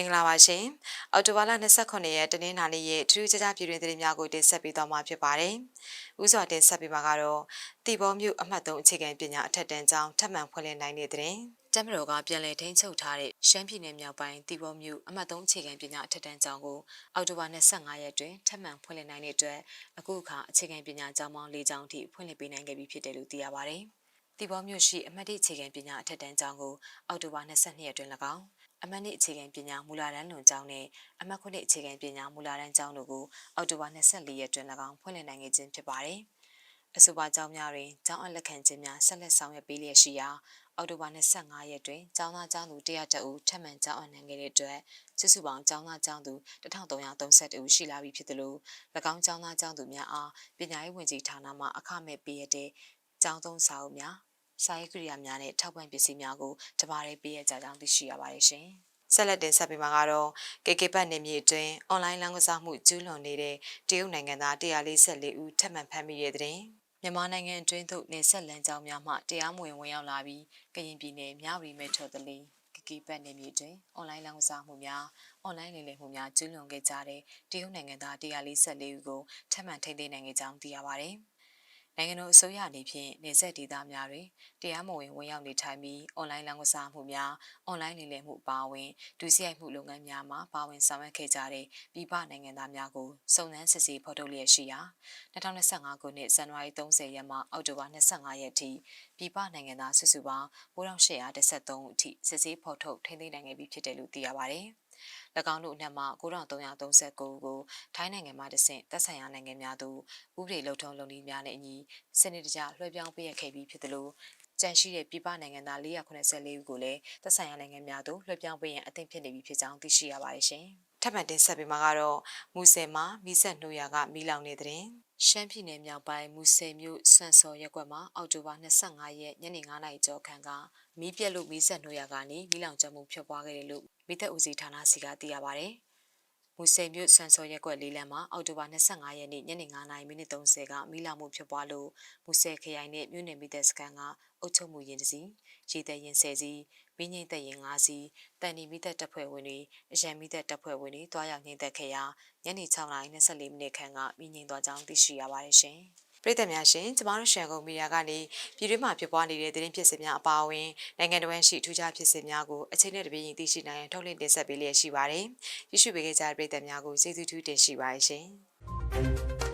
င်္ဂလာပါရှင်။အော်တိုဘာလ29ရက်တနင်္လာနေ့ရဲ့ထူးခြားခြားပြည်တွင်သတင်းများကိုတင်ဆက်ပေးသွားမှာဖြစ်ပါတယ်။ဥစွာတင်ဆက်ပေးမှာကတော့တီဘောမြို့အမှတ်3အခြေခံပညာအထက်တန်းကျောင်းထပ်မံဖွင့်လှစ်နိုင်တဲ့သတင်း။တမတော်ကပြန်လည်ထိန်းချုပ်ထားတဲ့ရှမ်းပြည်နယ်မြောက်ပိုင်းတီဘောမြို့အမှတ်3အခြေခံပညာအထက်တန်းကျောင်းကိုအော်တိုဘာ25ရက်တွင်ထပ်မံဖွင့်လှစ်နိုင်တဲ့အတွက်အခုအခါအခြေခံပညာကျောင်းပေါင်း၄ကျောင်းထိဖွင့်လှစ်ပေးနိုင်ခဲ့ပြီဖြစ်တယ်လို့သိရပါတယ်။တီဘောမြို့ရှိအမှတ်1အခြေခံပညာအထက်တန်းကျောင်းကိုအောက်တိုဘာ22ရက်တွင်၎င်း အမှတ်2အခြေခံပညာမူလာတန်းလွန်ကျောင်းနဲ့အမှတ်9အခြေခံပညာမူလာတန်းကျောင်းတို့ကိုအောက်တိုဘာ24ရက်တွင်၎င်းဖွင့်လှစ်နိုင်ခဲ့ခြင်းဖြစ်ပါတယ်။အဆိုပါကျောင်းများတွင်ကျောင်းအလက်ခံခြင်းများဆက်လက်ဆောင်ရွက်ပေးလျက်ရှိရာအောက်တိုဘာ25ရက်တွင်ကျောင်းသားကျောင်းသူ100ဦးထပ်မံကျောင်းအနှံခဲ့တဲ့အတွက်စုစုပေါင်းကျောင်းသားကျောင်းသူ1332ဦးရှိလာပြီဖြစ်သလို၎င်းကျောင်းသားကျောင်းသူများအားပညာရေးဝန်ကြီးဌာနမှအခမဲ့ပေးရတဲ့ကျောင်းသုံးစာအုပ်များ စာရေးကိရိယာများနဲ့ထောက်ပံ့ပစ္စည်းများကိုတပါးရေးပေးရကြကြောင်းသိရှိရပါတယ်ရှင်။ဆက်လက်တင်ဆက်ပေးမှာကတော့ KK ဘတ်နေမြေအတွင်းအွန်လိုင်းလမ်းကစားမှုကျူးလွန်နေတဲ့တရုတ်နိုင်ငံသား144ဦးထပ်မံဖမ်းမိတဲ့တဲ့မြန်မာနိုင်ငံအတွင်းသို့နေဆက်လမ်းကြောင်းများမှတရားမဝင်ဝင်ရောက်လာပြီးကရင်ပြည်နယ်မြဝတီမဲထော်တလီကကီဘတ်နေမြေတွင်အွန်လိုင်းလောင်းစားမှုများအွန်လိုင်းလိမ်လည်မှုများကျူးလွန်ခဲ့ကြတဲ့တရုတ်နိုင်ငံသား144ဦးကိုထပ်မံထိန်းသိမ်းနိုင်ခဲ့ကြောင်းသိရပါတယ်။ နိုင်ငံတော်အစိုးရအနေဖြင့်နေဆက်ဒေသများတွင်တရားမဝင်ဝင်ရောက်နေထိုင်ပြီးအွန်လိုင်းလောင်းကစားမှုများအွန်လိုင်းလိမ်လည်မှုပါဝင်ဒုစရိုက်မှုလုပ်ငန်းများမှာပါဝင်ဆောင်ရွက်ခဲ့ကြတဲ့ပြည်ပနိုင်ငံသားများကိုစုံစမ်းစစ်ဆေးဖော်ထုတ်လျက်ရှိရာ2025ခုနှစ်ဇန်နဝါရီ30ရက်မှအောက်တိုဘာ25ရက်ထိပြည်ပနိုင်ငံသားစုစုပေါင်း9813ဦးအထိစစ်ဆေးဖော်ထုတ်ထိန်းသိမ်းနိုင်ခဲ့ပြီဖြစ်တယ်လို့သိရပါတယ်။၎ င်းတို့အနက်မှ9339ဦးကိုထိုင်းနိုင်ငံမှတဆင့်သက်ဆိုင်ရာနိုင်ငံများသို့ဥပဒေလုံထုံးလုံနည်းများနဲ့အညီစနစ်တကျလွှဲပြောင်းပေးရခဲ့ပြီးဖြစ်သလိုကြန့်ရှိတဲ့ပြည်ပနိုင်ငံသား484ဦးကိုလည်းသက်ဆိုင်ရာနိုင်ငံများသို့လွှဲပြောင်းပေးရန်အသင့်ဖြစ်နေပြီဖြစ်ကြောင်းသိရှိရပါတယ်ရှင်။ထပ်မံတင်ဆက်ပေးမှာကတော့မူဆယ်မှာမိဆက်နှိုးရကမီးလောင်နေတဲ့တဲ့ ရှမ်းပြည်နယ်မြောက်ပိုင်းမူဆယ်မြို့စံစော်ရက်ကွက်မှာအောက်တိုဘာ25ရက်ညနေ9:00နာရီကျော်ခန့်ကမီးပြက်လို့မီးဆက်နှိုးရကနေမီးလောင်ကျွမ်းမှုဖြစ်ပွားခဲ့တယ်လို့မိသက်ဦးစီးဌာနစီကသိရပါဗျ။ မူဆယ်မြို့စံစော်ရက်ကွက်လေးလမ်းမှာအောက်တိုဘာ25ရက်နေ့ညနေ9:30မိနစ်30ကမီးလောင်မှုဖြစ်ပွားလို့မူဆယ်ခရိုင်နဲ့မြို့နယ်မိသက်စခန်းကအုပ်ချုပ်မှုရင်တစီရေသက်ရင်ဆယ်စီမင်းငိမ့်သက်ရင်5စီတန်နီမိသက်တပ်ဖွဲ့ဝင်တွေအရန်မိသက်တပ်ဖွဲ့ဝင်တွေတွားရောက်နှင်းသက်ခဲ့ရာညနေ6:24မိနစ်ခန့်ကမြင့်ငိမ့်သွားကြောင်းသိရှိရပါတယ်ရှင်။ ပရိသတ်များရှင်ကျမတို့ရှန်ကုန်မီဒီယာကနေပြည်တွင်းမှာဖြစ်ပွားနေတဲ့သတင်းဖြစ်စဉ်များအပါအဝင်နိုင်ငံတော်ဝန်ရှိထူးခြားဖြစ်စဉ်များကိုအချိန်နဲ့တပြေးညီသိရှိနိုင်ထုတ်လင်းတင်ဆက်ပေးလျက်ရှိပါတယ်။ရရှိပေးကြတဲ့ပရိသတ်များကိုကျေးဇူးထူးတင်ရှိပါတယ်ရှင်။